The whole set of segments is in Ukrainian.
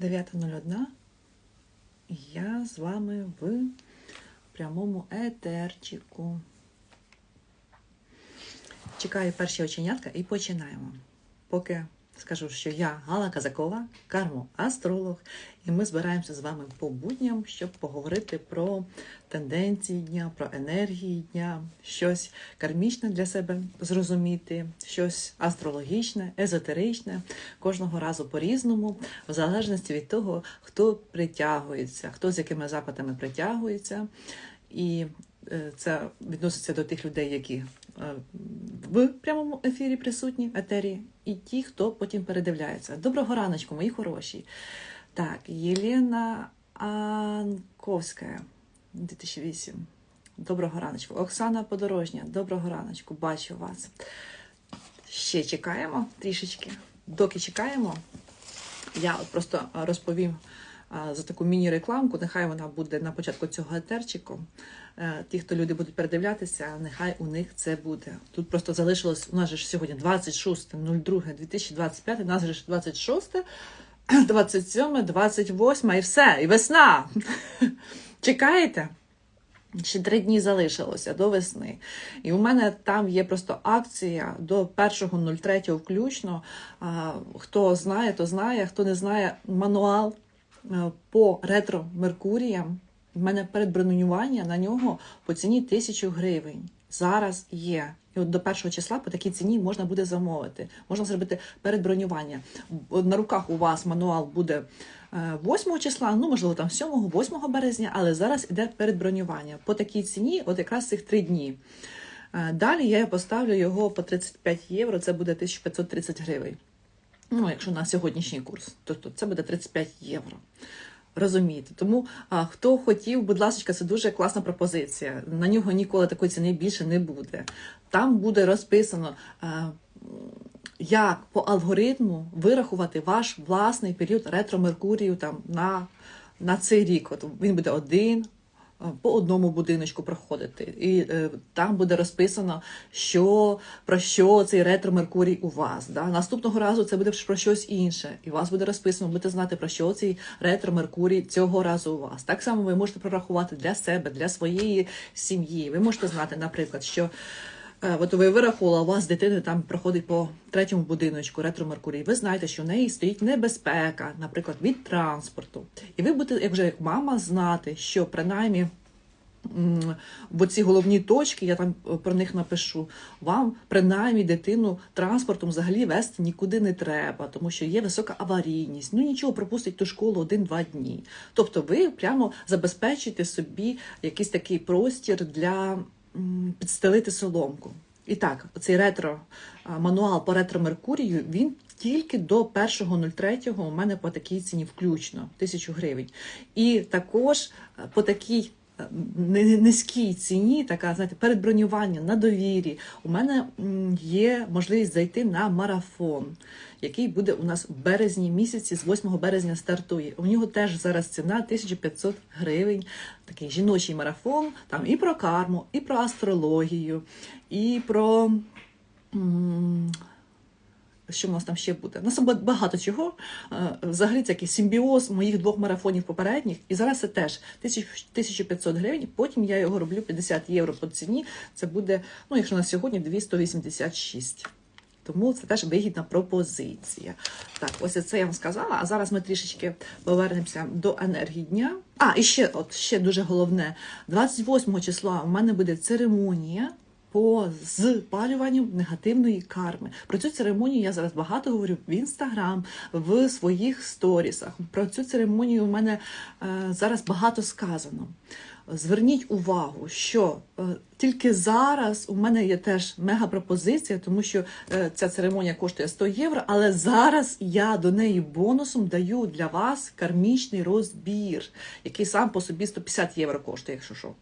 9.01. Я з вами в прямому етерчику. Чекаю перші оченятка і починаємо. Поки скажу, що я Гала Казакова, кармо-астролог, і ми збираємося з вами по будням, щоб поговорити про тенденції дня, про енергії дня, щось кармічне для себе зрозуміти, щось астрологічне, езотеричне, кожного разу по-різному, в залежності від того, хто притягується, хто з якими запитами притягується. І е, це відноситься до тих людей, які е, в прямому ефірі присутні, етері, і ті, хто потім передивляється. Доброго раночку, мої хороші. Так, Єлена Анковська, 2008. Доброго раночку. Оксана Подорожня, доброго раночку, бачу вас. Ще чекаємо трішечки. Доки чекаємо, я просто розповім за таку міні-рекламку. Нехай вона буде на початку цього етерчику. Е, Ті, хто люди будуть передивлятися, нехай у них це буде. Тут просто залишилось, у нас же ж сьогодні 26.02.2025, у нас же ж 26, 27, 28 і все, і весна. Чекаєте? Ще три дні залишилося до весни. І у мене там є просто акція до 1.03 включно. Хто знає, то знає, хто не знає, мануал по ретро Меркуріям. У мене передбронювання на нього по ціні 1000 гривень. Зараз є. І от до першого числа по такій ціні можна буде замовити. Можна зробити передбронювання. На руках у вас мануал буде е, 8 числа, ну можливо там 7-8 березня, але зараз іде передбронювання. По такій ціні, от якраз цих три дні. Е, Далі я поставлю його по 35 євро, це буде 1530 гривень ну, якщо на сьогоднішній курс, тобто це буде 35 євро. Розумієте, тому а, хто хотів, будь ласка, це дуже класна пропозиція. На нього ніколи такої ціни більше не буде. Там буде розписано, а, як по алгоритму вирахувати ваш власний період ретро-меркурію там на на цей рік. От Він буде один. По одному будиночку проходити, і е, там буде розписано, що про що цей ретро Меркурій у вас. Да? Наступного разу це буде про щось інше, і у вас буде розписано, будете знати про що цей ретро Меркурій цього разу у вас. Так само ви можете прорахувати для себе, для своєї сім'ї. Ви можете знати, наприклад, що. Е, От ви вирахували, у вас дитина там проходить по третьому будиночку ретро Меркурій. Ви знаєте, що в неї стоїть небезпека, наприклад, від транспорту. І ви будете, як вже як мама, знати, що принаймні. м, Бо ці головні точки, я там е, про них напишу. Вам принаймні дитину транспортом взагалі вести нікуди не треба, тому що є висока аварійність. Ну нічого, пропустить ту школу один-два дні. Тобто, ви прямо забезпечуєте собі якийсь такий простір для підстелити соломку. І так, цей ретро мануал по ретро Меркурію він тільки до 1.03 у мене по такій ціні включно 1000 гривень. І також по такій низькій ціні, така знаєте, передбронювання на довірі. У мене є можливість зайти на марафон, який буде у нас в березні місяці, з 8 березня стартує. У нього теж зараз ціна 1500 гривень. Такий жіночий марафон, там і про карму, і про астрологію, і про. Що в нас там ще буде? У нас багато чого. Е, Взагалі це якийсь симбіоз моїх двох марафонів попередніх. І зараз це теж 1000 1500 гривень. Потім я його роблю 50 євро по ціні. Це буде, ну якщо на сьогодні 286. Тому це теж вигідна пропозиція. Так, ось це я вам сказала. А зараз ми трішечки повернемося до енергії дня. А, і ще, от ще дуже головне: 28 числа у мене буде церемонія по запалюванню негативної карми. Про цю церемонію я зараз багато говорю в інстаграм, в своїх сторісах. Про цю церемонію у мене е, зараз багато сказано. Зверніть увагу, що е, тільки зараз у мене є теж мега пропозиція, тому що е, ця церемонія коштує 100 євро, але зараз я до неї бонусом даю для вас кармічний розбір, який сам по собі 150 євро коштує, якщо що.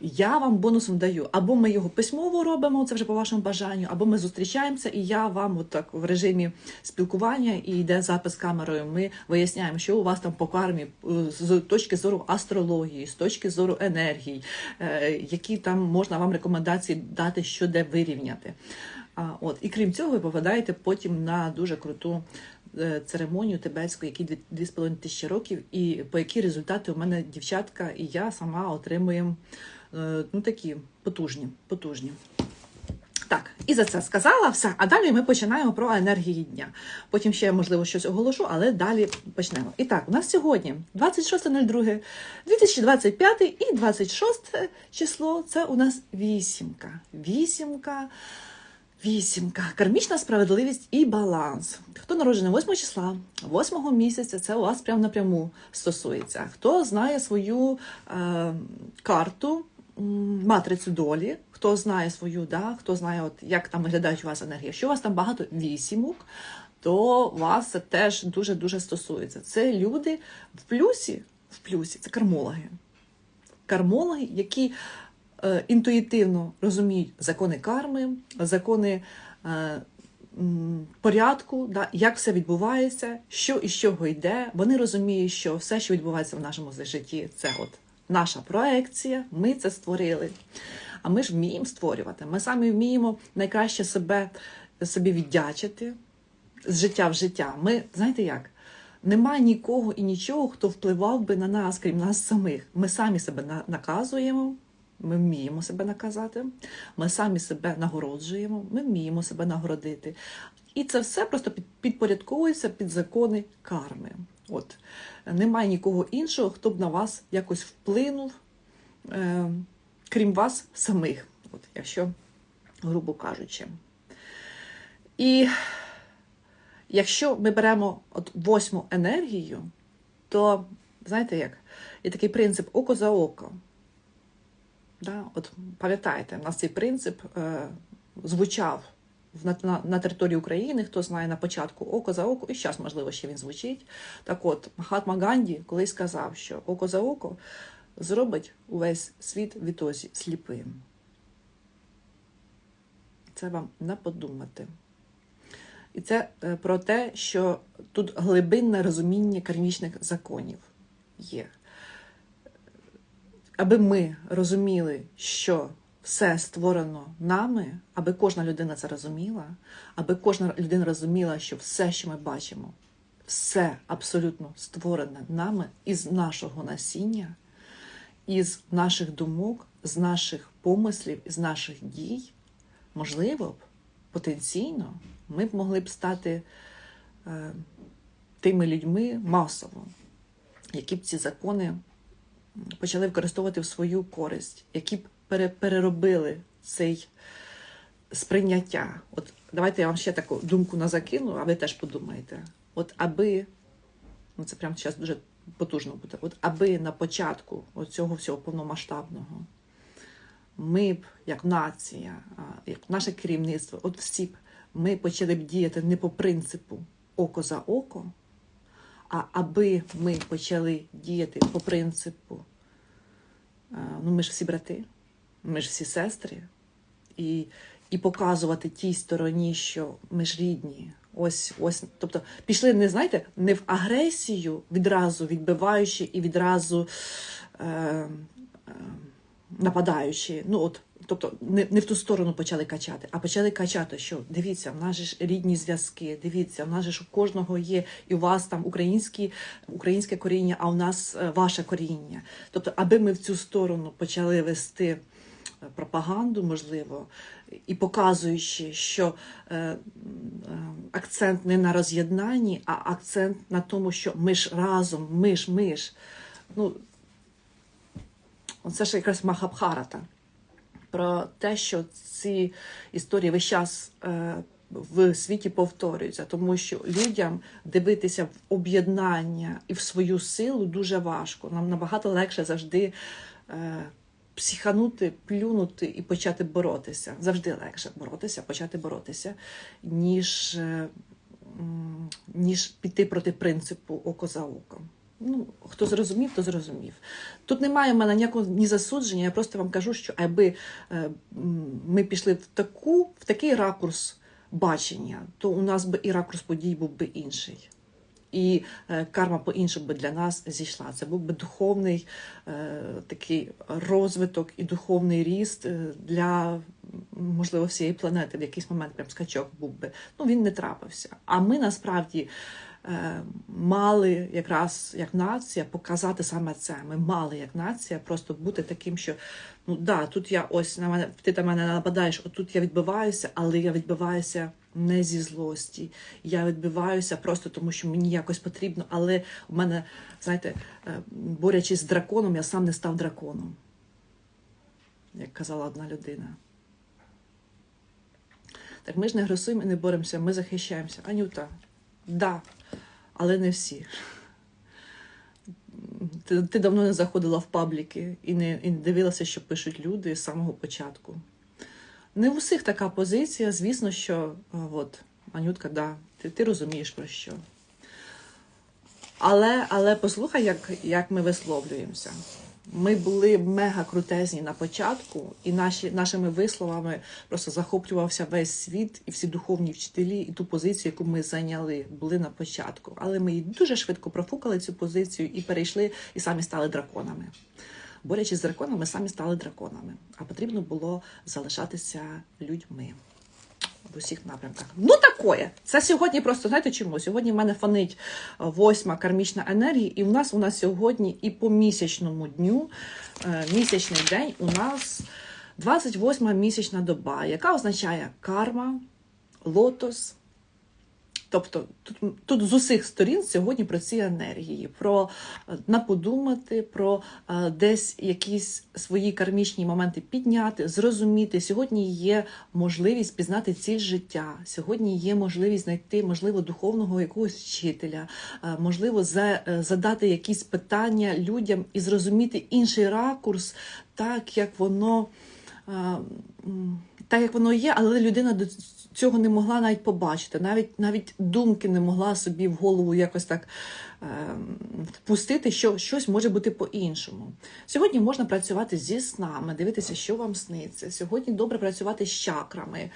Я вам бонусом даю. Або ми його письмово робимо, це вже по вашому бажанню, або ми зустрічаємося, і я вам от так в режимі спілкування і йде запис камерою. Ми виясняємо, що у вас там по кармі е, з точки зору астрології, з точки зору енергії, е, які там можна вам рекомендації дати, що де вирівняти. От. І крім цього, ви попадаєте потім на дуже круту е, церемонію тибетську, з половиною тисячі років, і по які результати у мене дівчатка і я сама отримуємо ну, такі потужні, потужні. Так, і за це сказала все. А далі ми починаємо про енергії дня. Потім ще, можливо, щось оголошу, але далі почнемо. І так, у нас сьогодні 26.02.2025 і 26 число це у нас вісімка. Вісімка. Вісімка. Кармічна справедливість і баланс. Хто народжений 8 числа, 8 місяця, це у вас прямо напряму стосується. Хто знає свою е, карту, матрицю долі, хто знає свою, да, хто знає, от, як там виглядають у вас енергії. Якщо у вас там багато вісімок, то вас це теж дуже-дуже стосується. Це люди в плюсі, в плюсі, це кармологи кармологи, які е, інтуїтивно розуміють закони карми, закони е, порядку, да, як все відбувається, що і з чого йде. Вони розуміють, що все, що відбувається в нашому житті, це от наша проекція, ми це створили. А ми ж вміємо створювати. Ми самі вміємо найкраще себе собі віддячити з життя в життя. Ми, знаєте як? Немає нікого і нічого, хто впливав би на нас, крім нас самих. Ми самі себе наказуємо, ми вміємо себе наказати, ми самі себе нагороджуємо, ми вміємо себе нагородити. І це все просто під- підпорядковується під закони карми. От немає нікого іншого, хто б на вас якось вплинув, е, крім вас самих, от, якщо грубо кажучи. І якщо ми беремо от восьму енергію, то знаєте як? Є такий принцип око за око. Да? От пам'ятаєте, у нас цей принцип е, звучав на, на, на території України, хто знає на початку око за око, і зараз, можливо, ще він звучить. Так от, Махатма Ганді колись сказав, що око за око зробить увесь світ відтоді сліпим. Це вам не подумати. І це е, про те, що тут глибинне розуміння кармічних законів є. Аби ми розуміли, що все створено нами, аби кожна людина це розуміла, аби кожна людина розуміла, що все, що ми бачимо, все абсолютно створене нами із нашого насіння, із наших думок, з наших помислів, з наших дій, можливо б, потенційно, ми б могли б стати е, тими людьми масово, які б ці закони почали використовувати в свою користь, які б переробили цей сприйняття. От давайте я вам ще таку думку на закину, а ви теж подумайте. От аби, ну це прямо зараз дуже потужно буде, от аби на початку цього всього повномасштабного ми б, як нація, як наше керівництво, от всі б ми почали б діяти не по принципу око за око, а аби ми почали діяти по принципу, ну ми ж всі брати, ми ж всі сестри, і, і показувати тій стороні, що ми ж рідні. Ось, ось, тобто пішли, не знаєте, не в агресію, відразу відбиваючи і відразу е, е, нападаючи. Ну от, тобто, не, не в ту сторону почали качати, а почали качати, що дивіться, в нас ж рідні зв'язки, дивіться, в нас ж у кожного є, і у вас там українські, українське коріння, а у нас е, ваше коріння. Тобто, аби ми в цю сторону почали вести пропаганду, можливо, і показуючи, що е, е, акцент не на роз'єднанні, а акцент на тому, що ми ж разом, ми ж, ми ж. Ну, це ж якраз Махабхарата. Про те, що ці історії весь час е, в світі повторюються, тому що людям дивитися в об'єднання і в свою силу дуже важко. Нам набагато легше завжди е, психанути, плюнути і почати боротися. Завжди легше боротися, почати боротися, ніж, е, ніж піти проти принципу око за око. Ну, хто зрозумів, то зрозумів. Тут немає в мене ніякого ні засудження, я просто вам кажу, що аби е, ми пішли в таку, в такий ракурс бачення, то у нас би і ракурс подій був би інший. І е, карма по-іншому би для нас зійшла. Це був би духовний е, такий розвиток і духовний ріст е, для, можливо, всієї планети. В якийсь момент прям скачок був би. Ну, він не трапився. А ми насправді мали якраз як нація показати саме це. Ми мали як нація просто бути таким, що ну да, тут я ось на мене, ти на мене нападаєш, отут я відбиваюся, але я відбиваюся не зі злості. Я відбиваюся просто тому, що мені якось потрібно, але у мене, знаєте, е, борючись з драконом, я сам не став драконом, як казала одна людина. Так ми ж не агресуємо і не боремося, ми захищаємося. Анюта, да, але не всі. Ти, ти давно не заходила в пабліки і не, і не дивилася, що пишуть люди з самого початку. Не в усіх така позиція, звісно, що от, Анютка, да, ти, ти розумієш про що. Але, але послухай, як, як ми висловлюємося. Ми були мега крутезні на початку, і наші, нашими висловами просто захоплювався весь світ і всі духовні вчителі, і ту позицію, яку ми зайняли, були на початку. Але ми дуже швидко профукали цю позицію і перейшли, і самі стали драконами. Борючись з драконами, самі стали драконами. А потрібно було залишатися людьми в усіх напрямках. Ну такое. Це сьогодні просто знаєте чому? Сьогодні в мене фонить е, восьма кармічна енергія, і в нас у нас сьогодні і по місячному дню, е, місячний день у нас 28 місячна доба, яка означає карма, лотос. Тобто тут, тут з усіх сторін сьогодні про ці енергії, про е, наподумати, про е, десь якісь свої кармічні моменти підняти, зрозуміти. Сьогодні є можливість пізнати ціль життя. Сьогодні є можливість знайти, можливо, духовного якогось вчителя, е, можливо, за, задати якісь питання людям і зрозуміти інший ракурс, так як воно. Так як воно є, але людина до цього не могла навіть побачити, навіть навіть думки не могла собі в голову якось так впустити, що щось може бути по-іншому. Сьогодні можна працювати зі снами, дивитися, що вам сниться. Сьогодні добре працювати з чакрами.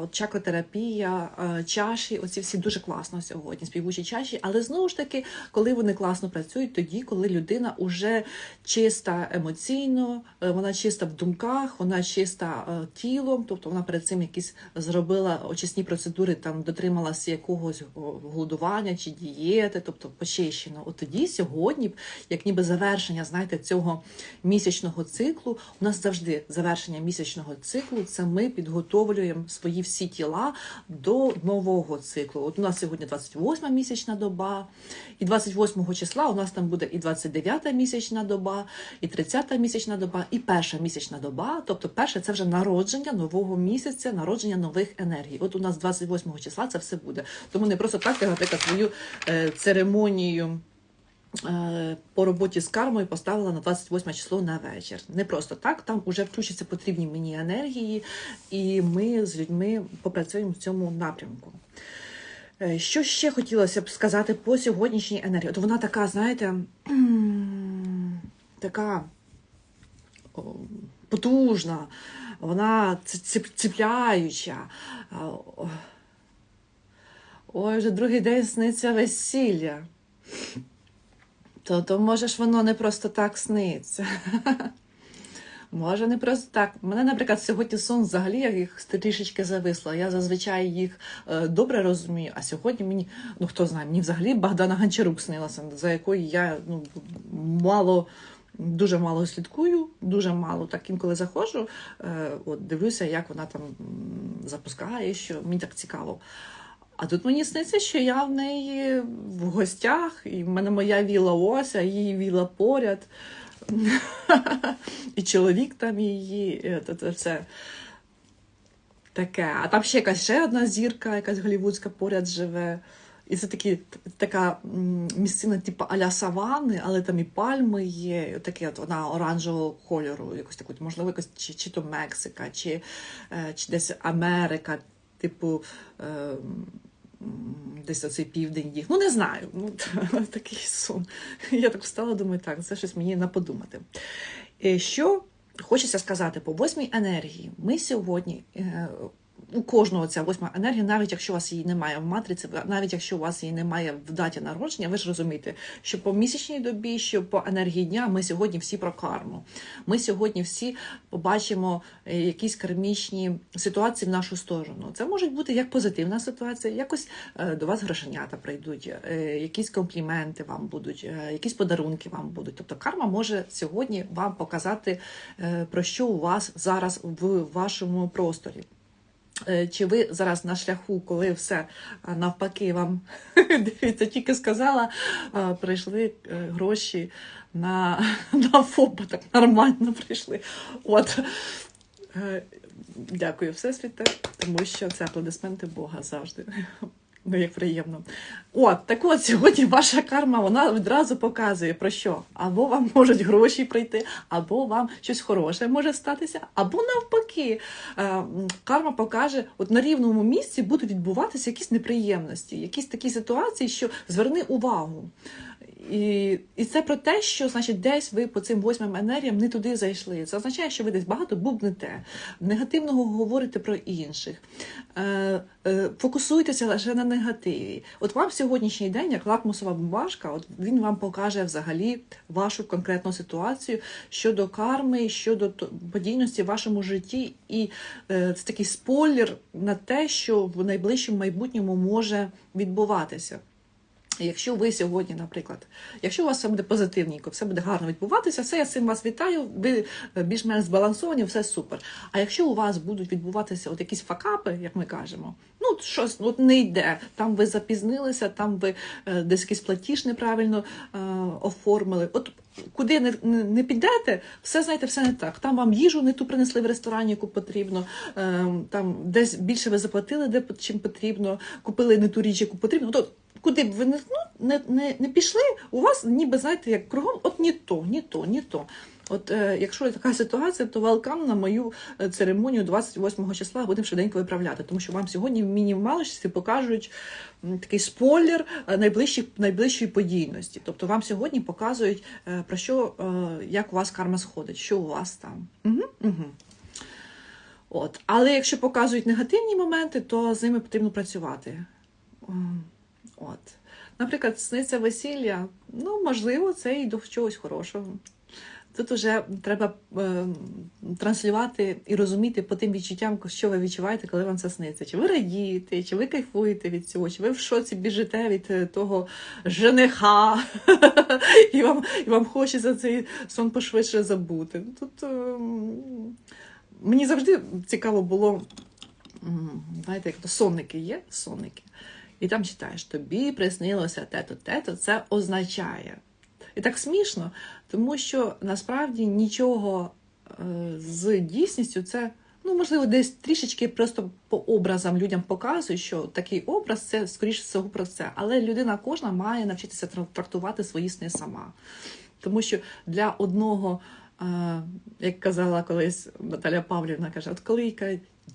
От чакротерапія, е, чаші, оці всі дуже класно сьогодні, співучі чаші. Але знову ж таки, коли вони класно працюють, тоді, коли людина уже чиста емоційно, е, вона чиста в думках, вона чиста е, тілом, тобто вона перед цим якісь зробила очисні процедури, там дотрималася якогось голодування чи дієти, тобто почищено. От тоді сьогодні, як ніби завершення, знаєте, цього місячного циклу, у нас завжди завершення місячного циклу це ми підготовлюємо свої всі тіла до нового циклу. От у нас сьогодні 28 місячна доба, і 28 числа у нас там буде і 29 місячна доба, і 30 місячна доба, і перша місячна доба. Тобто, перше це вже народження нового місяця, народження нових енергій. От у нас 28 числа це все буде. Тому не просто так, наприклад, свою е, церемонію. Е, По роботі з кармою поставила на 28 число на вечір. Не просто так, там вже включаться потрібні мені енергії, і ми з людьми попрацюємо в цьому напрямку. Е, Що ще хотілося б сказати по сьогоднішній енергії? От вона така, знаєте, така потужна, вона ціпляюча. Ой, вже другий день сниться весілля. То, то може ж воно не просто так сниться. Може, не просто так. Мене, наприклад, сьогодні сон взагалі я їх трішечки зависла. Я зазвичай їх е, добре розумію, а сьогодні мені, ну хто знає, мені взагалі Богдана Гончарук снилася, за якою я ну, мало. Дуже мало слідкую, дуже мало. Так інколи заходжу, е, от дивлюся, як вона там запускає, що мені так цікаво. А тут мені сниться, що я в неї в гостях, і в мене моя віла ось, а її віла поряд. І чоловік там її, це таке. А там ще якась ще одна зірка, якась голівудська поряд живе. І це такі, така місцина, типу аля савани, але там і пальми є, таке от вона оранжевого кольору, якось таку, можливо, якось чи, чи то Мексика, чи, е, чи десь Америка, типу. Е, Десь оцей південь їх. Ну, не знаю. Ну, такий сон. Я так встала, думаю, так, це щось мені на подумати. Е, Що хочеться сказати по восьмій енергії. Ми сьогодні е, у кожного ця восьма енергія, навіть якщо у вас її немає в матриці, навіть якщо у вас її немає в даті народження, ви ж розумієте, що по місячній добі, що по енергії дня, ми сьогодні всі про карму. Ми сьогодні всі побачимо е, якісь кармічні ситуації в нашу сторону. Це можуть бути як позитивна ситуація, якось е, до вас грошенята прийдуть, е, якісь компліменти вам будуть, якісь подарунки вам будуть. Тобто карма може сьогодні вам показати, про що у вас зараз в вашому просторі. Е, Чи ви зараз на шляху, коли все навпаки вам дивіться, тільки сказала, прийшли е, гроші на, на ФОПа, так нормально прийшли. От. Е, Дякую, Всесвіте, тому що це аплодисменти Бога завжди. Ну, як приємно. От, так от сьогодні ваша карма вона відразу показує про що. Або вам можуть гроші прийти, або вам щось хороше може статися, або навпаки. Е, Карма покаже, от на рівному місці будуть відбуватися якісь неприємності, якісь такі ситуації, що зверни увагу. І, і це про те, що значить десь ви по цим восьмим енергіям не туди зайшли. Це означає, що ви десь багато бубнете, негативного говорите про інших, е, е, фокусуйтеся лише на негативі. От вам сьогоднішній день, як лакмусова бумажка, от він вам покаже взагалі вашу конкретну ситуацію щодо карми, щодо подійності в вашому житті, і е, це такий спойлер на те, що в найближчому майбутньому може відбуватися. Якщо ви сьогодні, наприклад, якщо у вас все буде позитивненько, все буде гарно відбуватися, все я з цим вас вітаю, ви е, більш-менш збалансовані, все супер. А якщо у вас будуть відбуватися от якісь факапи, як ми кажемо, ну щось от не йде, там ви запізнилися, там ви е, десь якийсь платіж неправильно е, оформили. От куди не, не, підете, все знаєте, все не так. Там вам їжу не ту принесли в ресторані, яку потрібно, е, там десь більше ви заплатили, де чим потрібно, купили не ту річ, яку потрібно. То куди б ви не, ну, не, не, не пішли, у вас ніби знаєте, як кругом, от ні то, ні то, ні то. От е, якщо така ситуація, то велкам на мою е, церемонію 28 числа будемо швиденько виправляти, тому що вам сьогодні в мінімалочці покажуть такий спойлер е, найближчої, найближчої подійності. Тобто вам сьогодні показують е, про що, е, як у вас карма сходить, що у вас там. Угу, угу. От. Але якщо показують негативні моменти, то з ними потрібно працювати. От. Наприклад, сниться весілля, ну, можливо, це і до чогось хорошого. Тут вже треба е, транслювати і розуміти по тим відчуттям, що ви відчуваєте, коли вам це сниться. Чи ви радієте, чи ви кайфуєте від цього, чи ви в шоці біжите від е, того жениха, і вам, і вам хочеться цей сон пошвидше забути. Тут е, мені завжди цікаво було, знаєте, як то сонники є, сонники. І там читаєш, тобі приснилося те-то, те-то, це означає. І так смішно, тому що насправді нічого е, з дійсністю це, ну, можливо, десь трішечки просто по образам людям показує, що такий образ це скоріше всього про це. Але людина кожна має навчитися трак- трактувати свої сни сама. Тому що для одного, е, як казала колись Наталя Павлівна, каже, от коли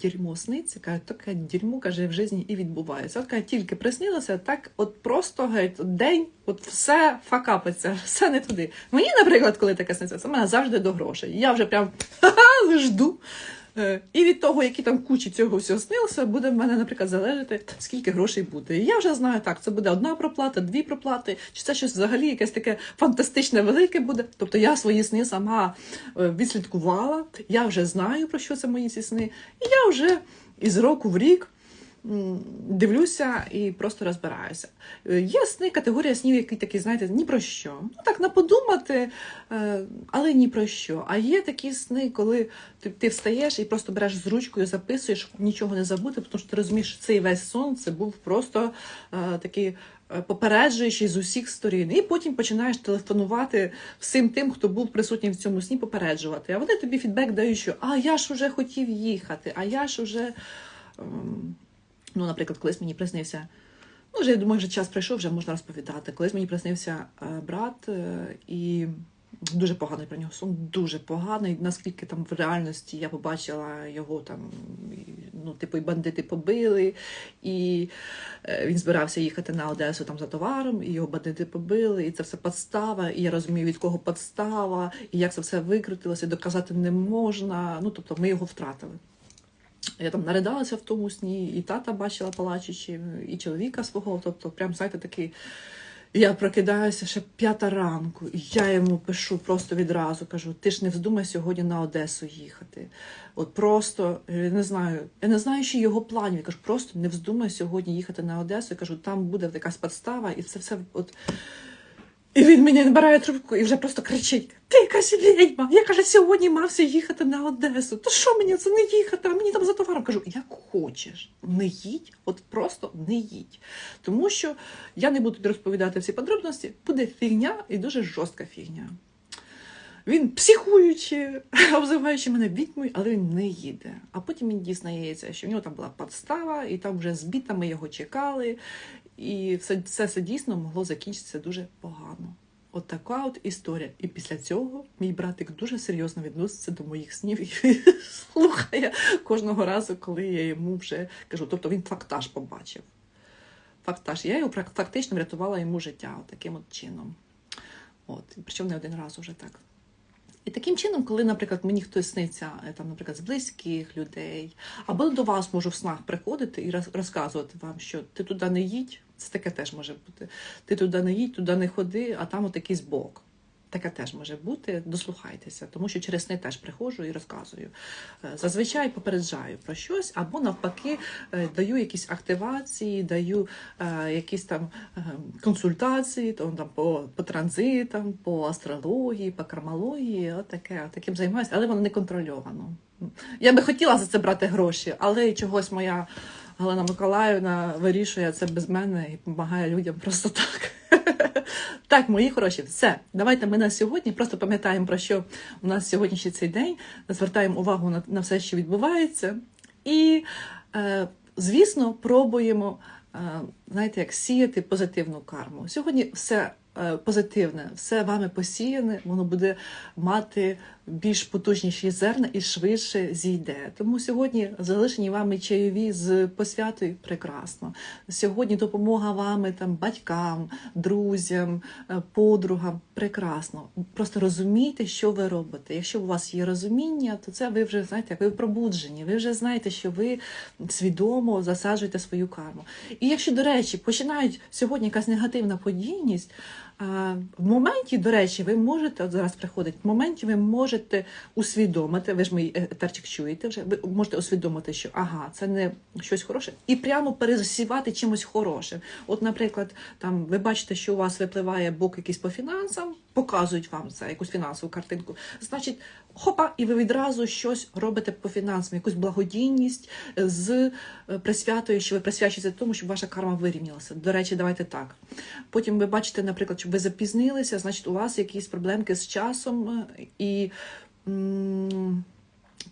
дерьмо сниться, каже, таке дерьмо каже в житті і відбувається. От каже, тільки приснилося, так от просто геть, день, от все факапиться, все не туди. Мені, наприклад, коли таке сниться, це мене завжди до грошей. Я вже прям жду. Е, І від того, які там кучі цього всього снилося, буде в мене, наприклад, залежати, скільки грошей буде. І я вже знаю, так, це буде одна проплата, дві проплати, чи це щось взагалі якесь таке фантастичне велике буде. Тобто я свої сни сама е, відслідкувала, я вже знаю, про що це мої ці сни, і я вже із року в рік. Дивлюся і просто розбираюся. Е, Є сни, категорія снів, які такі, знаєте, ні про що. Ну так на подумати, е, але ні про що. А є такі сни, коли ти, ти встаєш і просто береш з ручкою, записуєш, щоб нічого не забути, тому що ти розумієш, що цей весь сон це був просто е, такий попереджуючий з усіх сторін. І потім починаєш телефонувати всім тим, хто був присутній в цьому сні, попереджувати. А вони тобі фідбек дають, що а я ж уже хотів їхати, а я ж уже. Ну, наприклад, колись мені приснився. Ну, вже я думаю, вже час прийшов, вже можна розповідати. Колись мені приснився е, брат, е, і дуже поганий про нього сон, дуже поганий. Наскільки там в реальності я побачила його там, ну, типу, і бандити побили, і е, він збирався їхати на Одесу там за товаром, і його бандити побили, і це все подстава, і я розумію, від кого подстава, і як це все викрутилося, доказати не можна. Ну, тобто ми його втратили. Я там наридалася в тому сні, і тата бачила плачучи, і чоловіка свого. Тобто, прям, знаєте, такий. Я прокидаюся ще п'ята ранку, і я йому пишу просто відразу, кажу: ти ж не вздумай сьогодні на Одесу їхати. От просто я не знаю, я не знаю, що його планів. Я кажу, просто не вздумай сьогодні їхати на Одесу. Я кажу, там буде якась подстава, і це все от. І він мені набирає трубку і вже просто кричить: Ти якась відьма! Я каже, сьогодні мався їхати на Одесу. То що мені це не їхати? А мені там за товаром кажу, як хочеш, не їдь, от просто не їдь. Тому що я не буду розповідати всі подробності, буде фігня і дуже жорстка фігня. Він психуючи, обзиваючи мене відьмою, але він не їде. А потім він дізнається, що в нього там була подстава, і там вже з бітами його чекали. І все це дійсно могло закінчитися дуже погано. От така от історія. І після цього мій братик дуже серйозно відноситься до моїх снів і слухає кожного разу, коли я йому вже кажу. Тобто він фактаж побачив. Фактаж. Я його фактично врятувала йому життя от таким от чином. От. Причому не один раз уже так. І таким чином, коли, наприклад, мені хтось сниться, е, там, наприклад, з близьких людей, або до вас можу в снах приходити і роз- розказувати вам, що ти туди не їдь, це таке теж може бути. Ти туди не їдь, туди не ходи, а там от якийсь бок. Таке теж може бути, дослухайтеся, тому що через сни теж приходжу і розказую. Е, Зазвичай попереджаю про щось, або навпаки е, даю якісь активації, даю е, якісь там консультації, там, по, по транзитам, по астрології, по кармології, от таким займаюся, але воно не контрольовано. Я би хотіла за це брати гроші, але чогось моя Галина Миколаївна вирішує це без мене і допомагає людям просто так. Так, мої хороші, все. Давайте ми на сьогодні просто пам'ятаємо про що у нас сьогодні ще цей день, звертаємо увагу на, на все, що відбувається, і, е, звісно, пробуємо, е, знаєте, як сіяти позитивну карму. Сьогодні все позитивне, все вами посіяне, воно буде мати більш потужніші зерна і швидше зійде. Тому сьогодні залишені вами чайові з посвятою прекрасно. Сьогодні допомога вами там батькам, друзям, е, подругам прекрасно. Просто розумійте, що ви робите. Якщо у вас є розуміння, то це ви вже знаєте, ви пробуджені. Ви вже знаєте, що ви свідомо засаджуєте свою карму. І якщо, до речі, починають сьогодні якась негативна подійність. В моменті, до речі, ви можете, от зараз приходить, в моменті ви можете усвідомити, ви ж мій етерчик чуєте вже, ви можете усвідомити, що ага, це не щось хороше, і прямо пересівати чимось хорошим. От, наприклад, там ви бачите, що у вас випливає бок якийсь по фінансам, показують вам це, якусь фінансову картинку. Значить, хопа, і ви відразу щось робите по фінансам, якусь благодійність з е, присвятою, що ви присвячуєте тому, щоб ваша карма вирівнялася. До речі, давайте так. Потім ви бачите, наприклад, що ви запізнилися, значить, у вас якісь проблемки з часом е, і. м,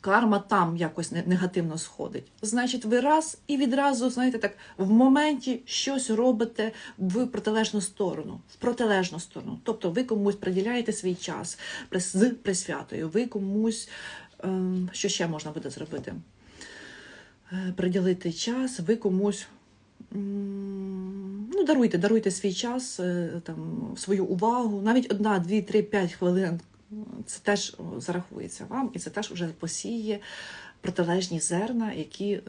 Карма там якось не- негативно сходить. Значить, ви раз і відразу, знаєте, так в моменті щось робите в протилежну сторону, в протилежну сторону. Тобто ви комусь приділяєте свій час з присвятою, ви комусь ем, що ще можна буде зробити? Е, Приділити час, ви комусь. Ну, даруйте, даруйте свій час, е, там, свою увагу. Навіть одна, дві, три, п'ять хвилин це теж зарахується вам, і це теж вже посіє протилежні зерна, які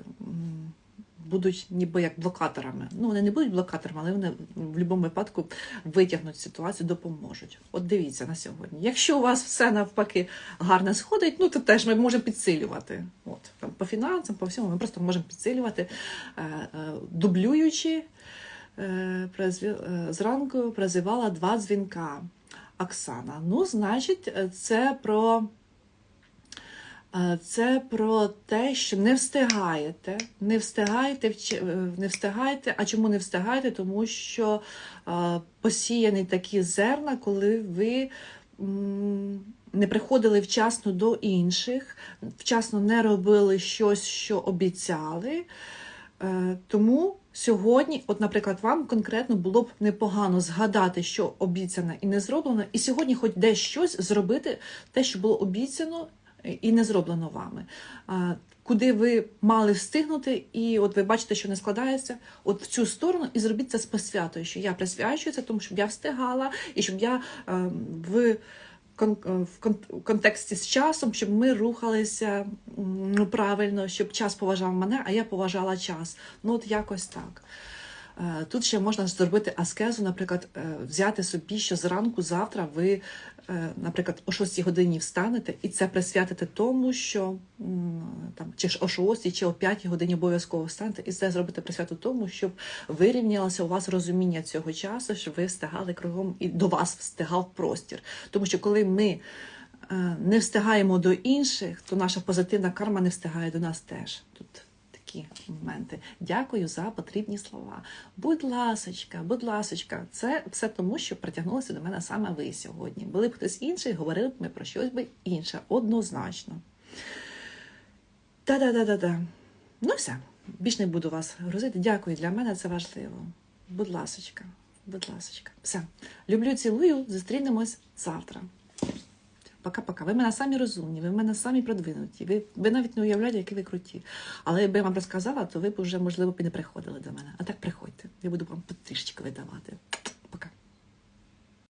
будуть ніби як блокаторами. Ну, вони не будуть блокаторами, але вони в будь-якому випадку витягнуть ситуацію, допоможуть. От дивіться на сьогодні. Якщо у вас все навпаки гарно сходить, ну то теж ми можемо підсилювати. От там по фінансам, по всьому, ми просто можемо підсилювати, е, е, дублюючи. Е, Зранку прозивала два дзвінка. Оксана. Ну, значить, е, це про, е, це про те, що не встигаєте. Не встигаєте, е, не встигаєте. А чому не встигаєте? Тому що посіяні такі зерна, коли ви. Не приходили вчасно до інших, вчасно не робили щось, що обіцяли. Е, Тому сьогодні, от, наприклад, вам конкретно було б непогано згадати, що обіцяно і не зроблено, і сьогодні хоч десь щось зробити, те, що було обіцяно і не зроблено вами. Куди ви мали встигнути, і от ви бачите, що не складається, от в цю сторону, і зробіть це з посвятою, що я присвячую це, тому щоб я встигала, і щоб я ем, в в кон- контексті з часом, щоб ми рухалися ну, правильно, щоб час поважав мене, а я поважала час. Ну, от якось так. Е, Тут ще можна зробити аскезу, наприклад, е, взяти собі, що зранку завтра ви, наприклад, о 6 годині встанете і це присвятите тому, що там, чи ж о 6, чи о 5 годині обов'язково встанете, і це зробите присвяту тому, щоб вирівнялося у вас розуміння цього часу, щоб ви встигали кругом і до вас встигав простір. Тому що коли ми е, не встигаємо до інших, то наша позитивна карма не встигає до нас теж. Тут такі моменти. Дякую за потрібні слова. Будь ласочка, будь ласочка, це все тому, що притягнулися до мене саме ви сьогодні. Були б хтось інший, говорили б ми про щось би інше, однозначно. Та-да-да-да-да. Ну все, більш не буду вас грузити. Дякую, для мене це важливо. Будь ласочка, будь ласочка. Все. Люблю, цілую, зустрінемось завтра. Пока-пока. Ви мене самі розумні, ви мене самі продвинуті. Ви, ви навіть не уявляєте, які ви круті. Але якби я вам розказала, то ви б вже, можливо, б і не приходили до мене. А так приходьте. Я буду вам потрішечки видавати.